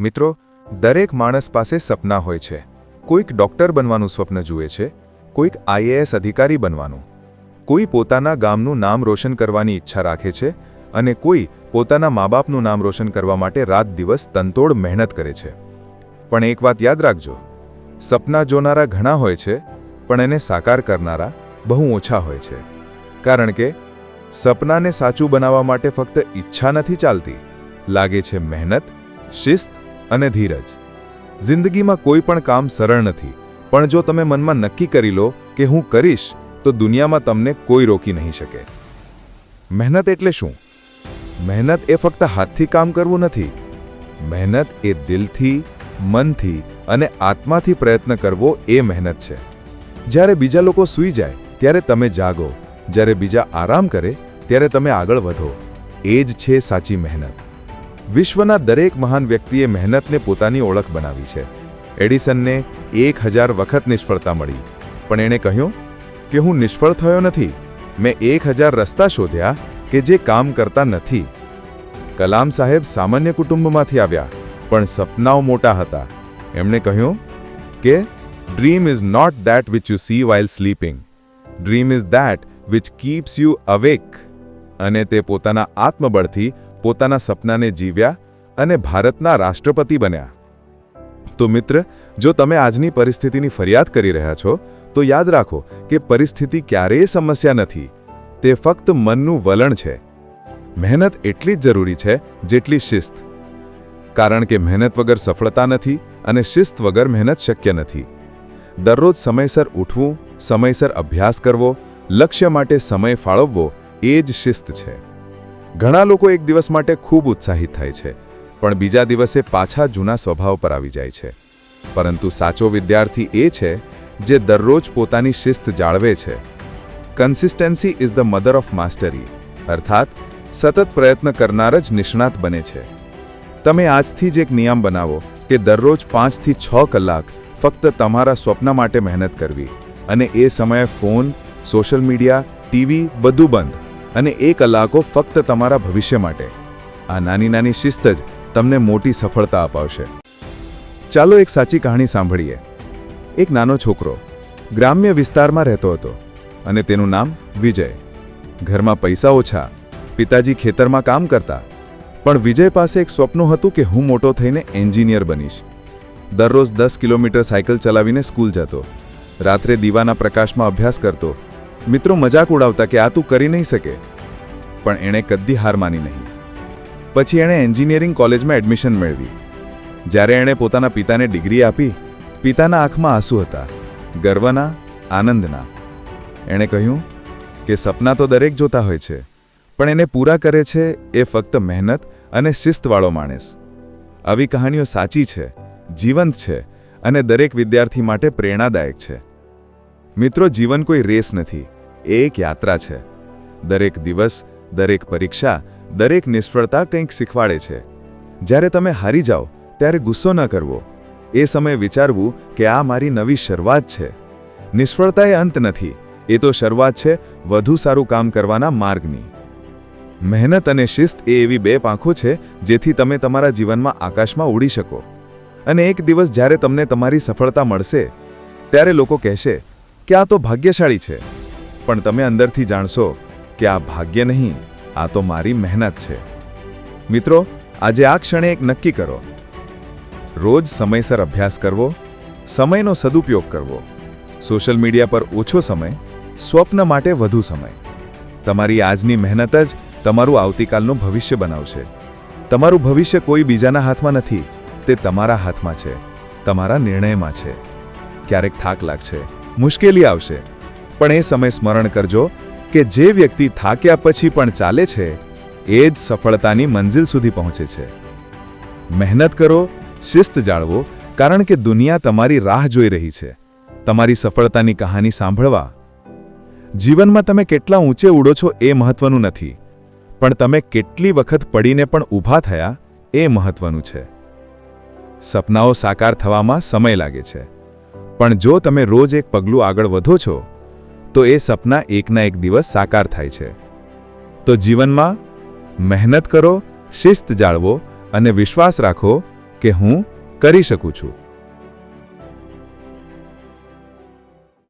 મિત્રો, દરેક માણસ પાસે સપના હોય છે. કોઈક ડોક્ટર બનવાનું સ્વપ્ન જુએ છે, કોઈક આઈએએસ અધિકારી બનવાનું. કોઈ પોતાના ગામનું નામ રોશન કરવાની ઈચ્છા રાખે છે અને કોઈ પોતાના મા બાપનું નામ રોશન કરવા માટે રાત દિવસ તનતોડ મહેનત કરે છે. પણ એક વાત યાદ રાખજો, સપના જોનારા ઘણા હોય છે, પણ એને સાકાર કરનારા બહુ ઓછા હોય છે. કારણ કે, સપનાને સાચું બનાવવા માટે ફક્ત ઈચ્છા નથી ચાલતી, લાગે છે મહેનત, શિસ્ત અને ધીરજ. જિંદગીમાં કોઈ પણ કામ સરળ નથી, પણ જો તમે મનમાં નક્કી કરી લો કે હું કરીશ, તો દુનિયામાં તમને કોઈ રોકી નહીં શકે. મહેનત એટલે શું? મહેનત એ ફક્ત હાથથી કામ કરવું નથી. મહેનત એ દિલથી, મનથી અને આત્માથી પ્રયત્ન કરવો એ મહેનત છે. જ્યારે બીજા લોકો સૂઈ જાય, ત્યારે તમે જાગો. જ્યારે બીજા આરામ કરે, ત્યારે તમે આગળ વધો. એ જ છે સાચી મહેનત. વિશ્વના દરેક મહાન વ્યક્તિએ મહેનતને પોતાની ઓળખ બનાવી છે. એડિસનને એક હજાર વખત નિષ્ફળતા મળી. પણ એણે કહ્યું કે હું નિષ્ફળ થયો નથી. મેં એક હજાર રસ્તા શોધ્યા કે જે કામ કરતા નથી. કલામ સાહેબ સામાન્ય કુટુંબમાંથી આવ્યા, પણ સપનાઓ મોટા હતા. એમણે કહ્યું કે dream is not that which you see while sleeping dream is that which keeps you awake અને તે પોતાના આત્મબળથી પોતાના સપનાને જીવ્યા અને ભારતના રાષ્ટ્રપતિ બન્યા. તો મિત્ર, જો તમે આજની પરિસ્થિતિની ફરિયાદ કરી રહ્યા છો, તો યાદ રાખો કે પરિસ્થિતિ ક્યારેય સમસ્યા નથી. તે ફક્ત મનનું વલણ છે. મહેનત એટલી જ જરૂરી છે જેટલી શિસ્ત. કારણ કે મહેનત વગર સફળતા નથી અને શિસ્ત વગર મહેનત શક્ય નથી. દરરોજ સમયસર ઉઠવું, સમયસર અભ્યાસ કરવો, લક્ષ્ય માટે સમય ફાળવવો એ જ શિસ્ત છે. ઘણા લોકો એક દિવસ માટે ખૂબ ઉત્સાહિત થાય છે, પણ બીજા દિવસે પાછા જૂના સ્વભાવ પર આવી જાય છે. પરંતુ સાચો વિદ્યાર્થી એ છે જે દરરોજ પોતાની શિસ્ત જાળવે છે. Consistency is the mother of mastery અર્થાત સતત પ્રયત્ન કરનાર જ નિષ્ણાત બને છે. તમે આજથી જ એક નિયમ બનાવો કે દરરોજ પાંચથી છ કલાક ફક્ત તમારા સ્વપ્ન માટે મહેનત કરવી અને એ સમયે ફોન, સોશિયલ મીડિયા, ટીવી બધું બંધ. અને એ કલાકો ફક્ત તમારા ભવિષ્ય માટે. આ નાની નાની શિસ્ત જ તમને મોટી સફળતા અપાવશે. ચાલો એક સાચી કહાણી સાંભળીએ. એક નાનો છોકરો ગ્રામ્ય વિસ્તારમાં રહેતો હતો અને તેનું નામ વિજય. ઘરમાં પૈસા ઓછા, પિતાજી ખેતરમાં કામ કરતા, પણ વિજય પાસે એક સ્વપ્ન હતું કે હું મોટો થઈને એન્જિનિયર બનીશ. દરરોજ દસ કિલોમીટર સાયકલ ચલાવીને સ્કૂલ જતો. રાત્રે દીવાના પ્રકાશમાં અભ્યાસ કરતો મિત્રો મજાક ઉડાવતા કે આ તું કરી નહીં શકે. પણ એણે કદી હાર માની નહીં. પછી એણે એન્જિનિયરિંગ કોલેજમાં એડમિશન મેળવી. જ્યારે એણે પોતાના પિતાને ડિગ્રી આપી, પિતાના આંખમાં આંસુ હતા, ગર્વના, આનંદના. એણે કહ્યું કે સપના તો દરેક જોતા હોય છે, પણ એને પૂરા કરે છે એ ફક્ત મહેનત અને શિસ્તવાળો માણસ. આવી કહાનીઓ સાચી છે, જીવંત છે અને દરેક વિદ્યાર્થી માટે પ્રેરણાદાયક છે. મિત્રો, જીવન કોઈ રેસ નથી. એ એક યાત્રા છે. દરેક દિવસ, દરેક પરીક્ષા, દરેક નિષ્ફળતા કંઈક શીખવાડે છે. જ્યારે તમે હારી જાઓ, ત્યારે ગુસ્સો ન કરવો. એ સમયે વિચારવું કે આ મારી નવી શરૂઆત છે. નિષ્ફળતા એ અંત નથી. એ તો શરૂઆત છે વધુ સારું કામ કરવાના માર્ગની. મહેનત અને શિસ્ત એ એવી બે પાંખો છે જેથી તમે તમારા જીવનમાં આકાશમાં ઉડી શકો. અને એક દિવસ જ્યારે તમને તમારી સફળતા મળશે, ત્યારે લોકો કહેશે કે આ તો ભાગ્યશાળી છે. પણ તમે અંદરથી જાણશો કે આ ભાગ્ય નહીં, આ તો મારી મહેનત છે. મિત્રો, આજે આ ક્ષણે એક નક્કી કરો. રોજ સમયસર અભ્યાસ કરવો, સમયનો સદુપયોગ કરવો. સોશિયલ મીડિયા પર ઓછો સમય, સ્વપ્ન માટે વધુ સમય. તમારી આજની મહેનત જ તમારું આવતીકાલનું ભવિષ્ય બનાવશે. તમારું ભવિષ્ય કોઈ બીજાના હાથમાં નથી, તે તમારા હાથમાં છે. તમારા નિર્ણયમાં છે. ક્યારેક થાક લાગશે. મુશ્કેલી આવશે. પણ એ સમય સ્મરણ કરજો કે જે વ્યક્તિ થાક્યા પછી પણ ચાલે છે, એ જ સફળતાની મંજિલ સુધી પહોંચે છે. મહેનત કરો, શિસ્ત જાળવો, કારણ કે દુનિયા તમારી રાહ જોઈ રહી છે. તમારી સફળતાની કહાની સાંભળવા. જીવનમાં તમે કેટલા ઊંચે ઉડો છો એ મહત્વનું નથી. પણ તમે કેટલી વખત પડીને પણ ઊભા થયા એ મહત્વનું છે. સપનાઓ સાકાર થવામાં સમય લાગે છે. પણ જો તમે રોજ એક પગલું આગળ વધો છો, તો એ સપના એકના એક દિવસ સાકાર થાય છે. તો જીવનમાં મહેનત કરો, શિસ્ત જાળવો અને વિશ્વાસ રાખો કે હું કરી શકું છું.